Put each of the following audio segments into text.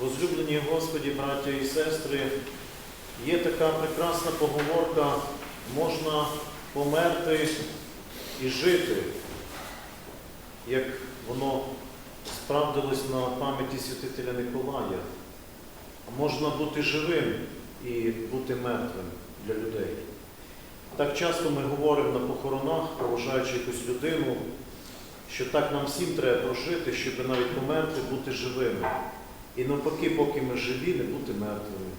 Возлюблені Господі, браття і сестри, є така прекрасна поговорка, можна померти і жити, як воно справдилось на пам'яті святителя Николая. Можна бути живим і бути мертвим для людей. Так часто ми говоримо на похоронах, проважаючи якусь людину, що так нам всім треба прожити, щоб навіть померти, бути живими. І навпаки, поки ми живі, не бути мертвими.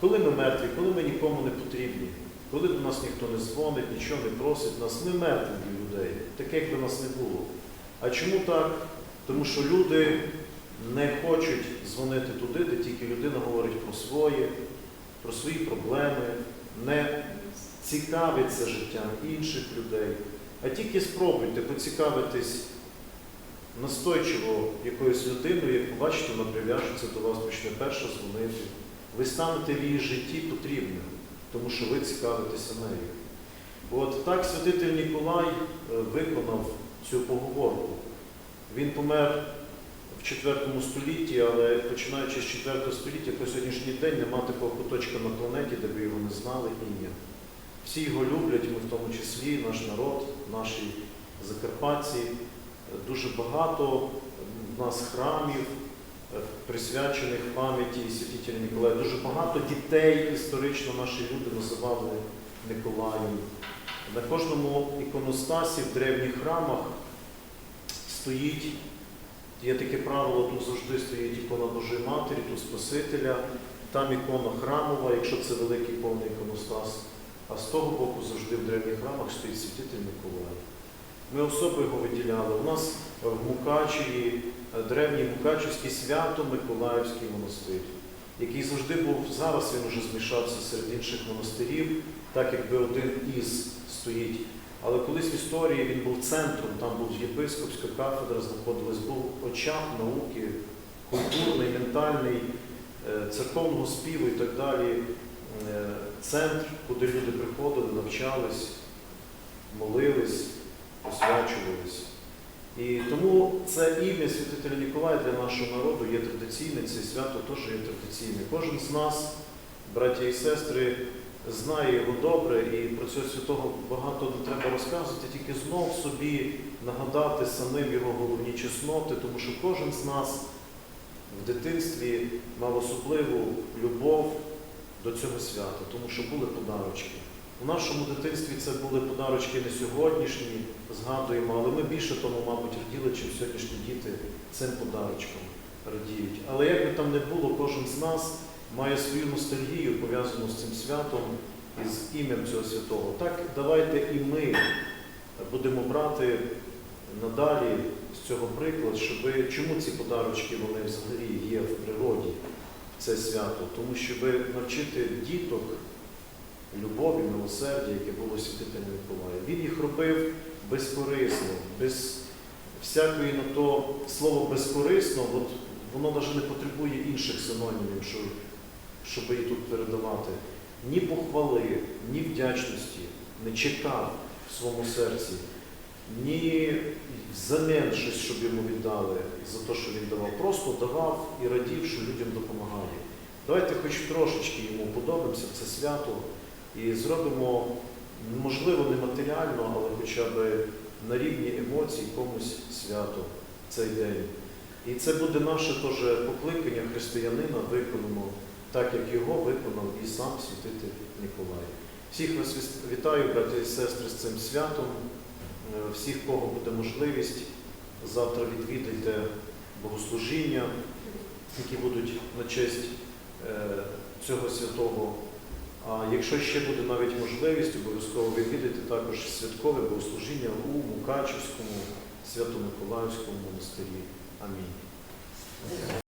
Коли ми мертві, коли ми нікому не потрібні, коли до нас ніхто не дзвонить, нічого не просить нас, ми мертві для людей, таке, якби нас не було. А чому так? Тому що люди не хочуть дзвонити туди, де тільки людина говорить про своє, про свої проблеми, не цікавиться життям інших людей. А тільки спробуйте поцікавитись настойчиво якоюсь людиною, як побачите, вона прив'яжеться до вас, почне перша дзвонити. Ви станете в її житті потрібним, тому що ви цікавитеся нею. От так святитель Ніколай е, виконав цю поговорку. Він помер в 4 столітті, але починаючи з 4 століття по сьогоднішній день нема такого куточка на планеті, де ви його не знали ім'я. Всі його люблять, ми в тому числі, наш народ, наші закарпатці. Дуже багато в нас храмів, е, присвячених пам'яті святителя Ніколая. Дуже багато дітей історично наші люди називали Николаєм. На кожному іконостасі в древніх храмах стоїть, є таке правило, тут завжди стоїть ікона Божої Матері, тут Спасителя, там ікона храмова, якщо це великий повний іконостас. А з того боку завжди в древніх храмах стоїть святитель Миколай. Ми особо його виділяли. У нас в Мукачеві е, древній Мукачевський свято Миколаївський монастир, який завжди був, зараз він вже змішався серед інших монастирів, так якби один із стоїть. Але колись в історії він був центром, там був єпископська кафедра, знаходилась, був очаг науки, культурний, ментальний, е, церковного співу і так далі. Е, Центр, куди люди приходили, навчались, молились, посвячувались. І тому це ім'я святителя Ніколая для нашого народу є традиційне, це свято теж є традиційне. Кожен з нас, браття і сестри, знає його добре, і про цього святого багато не треба розказувати, тільки знов собі нагадати самим його головні чесноти, тому що кожен з нас в дитинстві мав особливу любов до цього свята, тому що були подарочки. У нашому дитинстві це були подарочки не сьогоднішні, згадуємо, але ми більше тому, мабуть, раділи, чим сьогоднішні діти цим подарочком радіють. Але як би там не було, кожен з нас має свою ностальгію, пов'язану з цим святом і з ім'ям цього святого. Так давайте і ми будемо брати надалі з цього приклад, щоб чому ці подарочки вони взагалі є в природі в це свято, тому щоб навчити діток любові, милосердя, яке було святителем Миколая. Він їх робив безкорисно, без всякої на то слово безкорисно, от воно навіть не потребує інших синонімів, щоб, щоб її тут передавати. Ні похвали, ні вдячності не чекав в своєму серці, ні взамін щось, щоб йому віддали за те, що він давав. Просто давав і радів, що людям допомагає. Давайте хоч трошечки йому подобаємося це свято і зробимо, можливо, не матеріально, але хоча б на рівні емоцій комусь свято цей день. І це буде наше теж покликання християнина виконано так, як його виконав і сам святитель Ніколай. Всіх вас вітаю, брати і сестри, з цим святом. Е, Всіх, кого буде можливість, завтра відвідайте богослужіння, які будуть на честь е, цього святого. А якщо ще буде навіть можливість, обов'язково відвідати також святкове богослужіння у Мукачівському Свято-Миколаївському монастирі. Амінь.